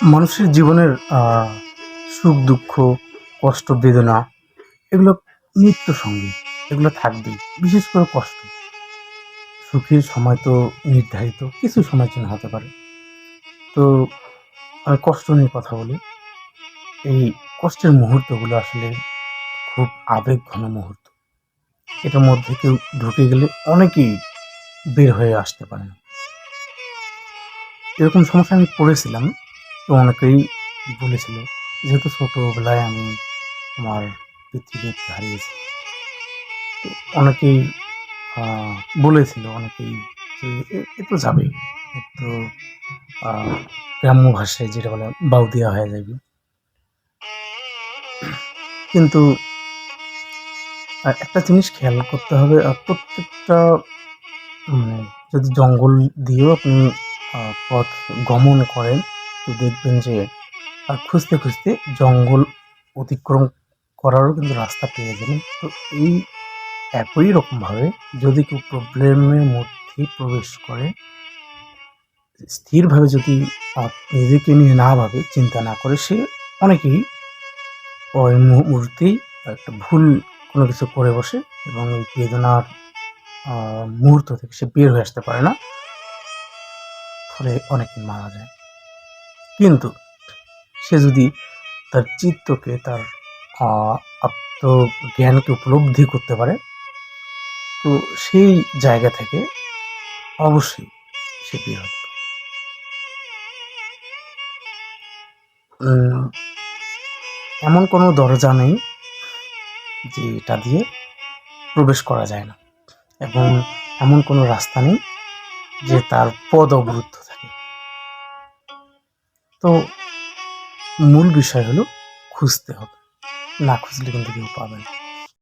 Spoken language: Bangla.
মানুষের জীবনের সুখ, দুঃখ, কষ্ট, বেদনা, এগুলো নিত্য সঙ্গী, এগুলো থাকবেই, বিশেষ করে কষ্ট। সুখের সময় তো নির্ধারিত, কিছু সময়ের জন্য হতে পারে। তো কষ্ট নিয়ে কথা বলি। এই কষ্টের মুহূর্তগুলো আসলে খুব আবেগ ঘন মুহূর্ত। এটার মধ্যে কেউ ঢুকে গেলে অনেকেই বের হয়ে আসতে পারে এরকম সমস্যা আমি পড়েছিলাম অনেকেই বলেছিল, যেহেতু ছোটোবেলায় আমি আমার পিতৃদেবকে হারিয়েছি। তো অনেকেই বলেছিল, অনেকেই যে, এ- তো যাবে তো গ্রাম্য ভাষায় যেটা বলে, বাউদিয়া হয়ে যাবে। কিন্তু একটা জিনিস খেয়াল করতে হবে প্রত্যেকটা মানে যদি জঙ্গল দিয়েও আপনি পথ গমন করেন তো দেখবেন যে, আর খুঁজতে খুঁজতে জঙ্গল অতিক্রম করারও কিন্তু রাস্তা পেয়ে যাবেন। তো এই একই রকমভাবে যদি কেউ প্রবলেমের মধ্যে প্রবেশ করে, স্থিরভাবে যদি নিজেকে নিয়ে না ভাবে, চিন্তা না করে, সে অনেকেই ওই মুহূর্তেই একটা ভুল কোনো কিছু করে বসে এবং এই বেদনার মুহূর্ত থেকে সে বের হয়ে আসতে পারে না। ফলে অনেকে মারা যায়। কিন্তু সে যদি তার চিত্তকে, তার আত্মজ্ঞানকে উপলব্ধি করতে পারে, তো সেই জায়গা থেকে অবশ্যই সে বের হতে এমন কোনো দরজা নেই যে এটা দিয়ে প্রবেশ করা যায় না। এবং এমন কোনো রাস্তা নেই যে তার পদ অবরুদ্ধ তো মূল বিষয় হলো খুঁজতে হবে। না খুঁজলে কিন্তু কেউ পাবে না।